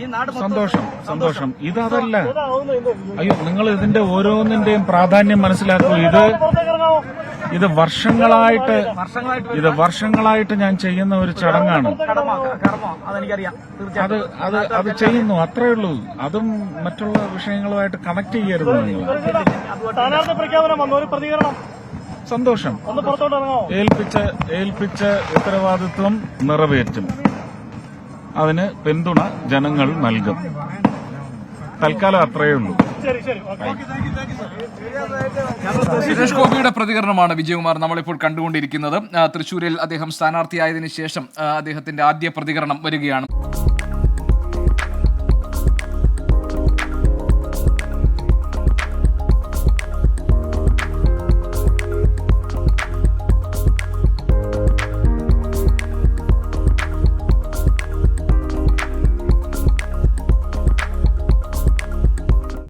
ഈ നാട് സന്തോഷം സന്തോഷം. ഇതതല്ല. അയ്യോ നിങ്ങൾ ഇതിന്റെ ഓരോന്നിന്റെയും പ്രാധാന്യം മനസ്സിലാക്കൂ. ഇത് ഇത് വർഷങ്ങളായിട്ട് ഇത് വർഷങ്ങളായിട്ട് ഞാൻ ചെയ്യുന്ന ഒരു ചടങ്ങാണ്. അത് അത് അത് ചെയ്യുന്നു. അത്രേ ഉള്ളൂ. അതും മറ്റുള്ള വിഷയങ്ങളുമായിട്ട് കണക്ട് ചെയ്യരുത് നിങ്ങൾ. സ്ഥാനാർത്ഥി പ്രഖ്യാപനം വന്നു. ഒരു പ്രതികരണം. സന്തോഷം. ഒന്ന് പുറത്തോട്ട് ഇറങ്ങാമോ ഏൽപ്പിച്ച ഏൽപ്പിച്ച ഉത്തരവാദിത്വം നിറവേറ്റും. അതിന് പിന്തുണ ജനങ്ങൾ നൽകും. തൽക്കാലം അത്രയേ ഉള്ളൂ. ശരി ശരി ഓക്കെ. സുരേഷ് ഗോപിയുടെ പ്രതികരണമാണ് വിജയകുമാർ നമ്മളിപ്പോൾ കണ്ടുകൊണ്ടിരിക്കുന്നത്. തൃശൂരിൽ അദ്ദേഹം സ്ഥാനാർത്ഥിയായതിനു ശേഷം അദ്ദേഹത്തിന്റെ ആദ്യ പ്രതികരണം വരികയാണ്.